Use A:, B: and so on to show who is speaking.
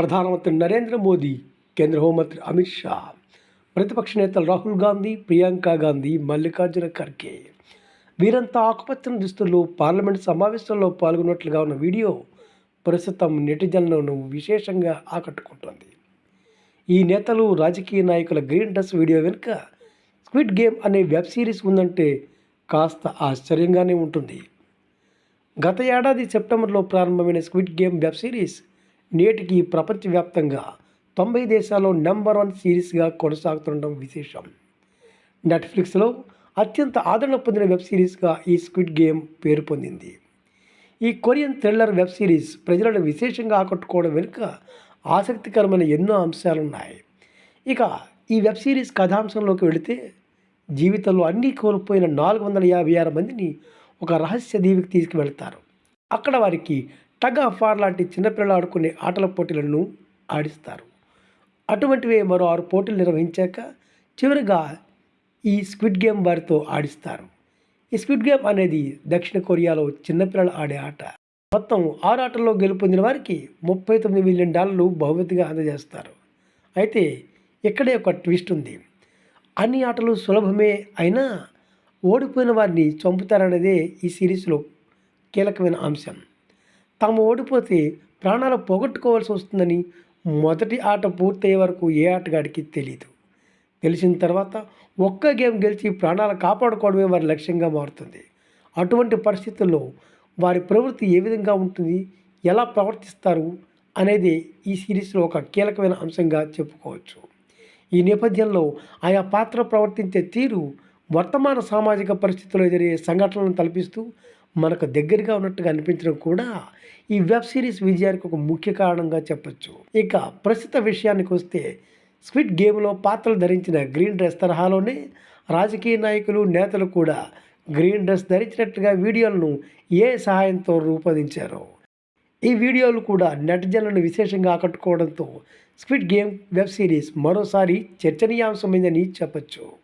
A: ప్రధానమంత్రి నరేంద్ర మోదీ కేంద్ర హోంమంత్రి అమిత్ షా ప్రతిపక్ష నేతలు రాహుల్ గాంధీ ప్రియాంక గాంధీ మల్లికార్జున ఖర్గే. వీరంతా ఆకుపచ్చని దుస్తుల్లో పార్లమెంట్ సమావేశంలో పాల్గొన్నట్లుగా ఉన్న వీడియో ప్రస్తుతం నెటిజన్లను విశేషంగా ఆకట్టుకుంటోంది. ఈ నేతలు రాజకీయ నాయకుల గ్రీన్ డ్రెస్ వీడియో వెనుక స్క్విడ్ గేమ్ అనే వెబ్ సిరీస్ ఉందంటే కాస్త ఆశ్చర్యంగానే ఉంటుంది. గత ఏడాది సెప్టెంబర్లో ప్రారంభమైన స్క్విడ్ గేమ్ వెబ్ సిరీస్ నేటికి ప్రపంచవ్యాప్తంగా తొంభై దేశాల్లో నెంబర్ వన్ సిరీస్గా కొనసాగుతుండడం విశేషం. నెట్ఫ్లిక్స్లో అత్యంత ఆదరణ పొందిన వెబ్ సిరీస్గా ఈ స్క్విడ్ గేమ్ పేరు పొందింది. ఈ కొరియన్ థ్రిల్లర్ వెబ్ సిరీస్ ప్రజలను విశేషంగా ఆకట్టుకోవడం వెనుక ఆసక్తికరమైన ఎన్నో అంశాలున్నాయి. ఇక ఈ వెబ్ సిరీస్ కథాంశంలోకి వెళితే జీవితంలో అన్నీ కోల్పోయిన నాలుగు వందల యాభై ఆరు మందిని ఒక రహస్య దీవికి తీసుకువెళ్తారు. అక్కడ వారికి టగ్ ఆఫ్ వార్ లాంటి చిన్నపిల్లలు ఆడుకునే ఆటల పోటీలను ఆడిస్తారు. అటువంటివే మరో ఆరు పోటీలు నిర్వహించాక చివరిగా ఈ స్క్విడ్ గేమ్ వారితో ఆడిస్తారు. ఈ స్క్విడ్ గేమ్ అనేది దక్షిణ కొరియాలో చిన్నపిల్లలు ఆడే ఆట. మొత్తం ఆరు ఆటల్లో గెలుపొందిన వారికి ముప్పై తొమ్మిది మిలియన్ డాలర్లు బహుమతిగా అందజేస్తారు. అయితే ఇక్కడే ఒక ట్విస్ట్ ఉంది. అన్ని ఆటలు సులభమే అయినా ఓడిపోయిన వారిని చంపుతారనేదే ఈ సిరీస్లో కీలకమైన అంశం. తాము ఓడిపోతే ప్రాణాలు పోగొట్టుకోవాల్సి వస్తుందని మొదటి ఆట పూర్తయ్యే వరకు ఏ ఆటగాడికి తెలియదు తెలిసిన తర్వాత ఒక్క గేమ్ గెలిచి ప్రాణాలు కాపాడుకోవడమే వారి లక్ష్యంగా మారుతుంది. అటువంటి పరిస్థితుల్లో వారి ప్రవృత్తి ఏ విధంగా ఉంటుంది? ఎలా ప్రవర్తిస్తారు? అనేది ఈ సిరీస్లో ఒక కీలకమైన అంశంగా చెప్పుకోవచ్చు. ఈ నేపథ్యంలో ఆయా పాత్ర ప్రవర్తించే తీరు వర్తమాన సామాజిక పరిస్థితుల్లో ఎదురే సంఘటనలను తలపిస్తూ మనకు దగ్గరగా ఉన్నట్టుగా అనిపించడం కూడా ఈ వెబ్ సిరీస్ విజయానికి ఒక ముఖ్య కారణంగా చెప్పచ్చు. ఇక ప్రస్తుత విషయానికి వస్తే స్క్విడ్ గేమ్లో పాత్రలు ధరించిన గ్రీన్ డ్రెస్ తరహాలోనే రాజకీయ నాయకులు నేతలు కూడా గ్రీన్ డ్రెస్ ధరించినట్టుగా వీడియోలను ఏ సహాయంతో రూపొందించారో? ఈ వీడియోలు కూడా నెటిజన్లను విశేషంగా ఆకట్టుకోవడంతో స్క్విడ్ గేమ్ వెబ్ సిరీస్ మరోసారి చర్చనీయాంశమైందని చెప్పచ్చు.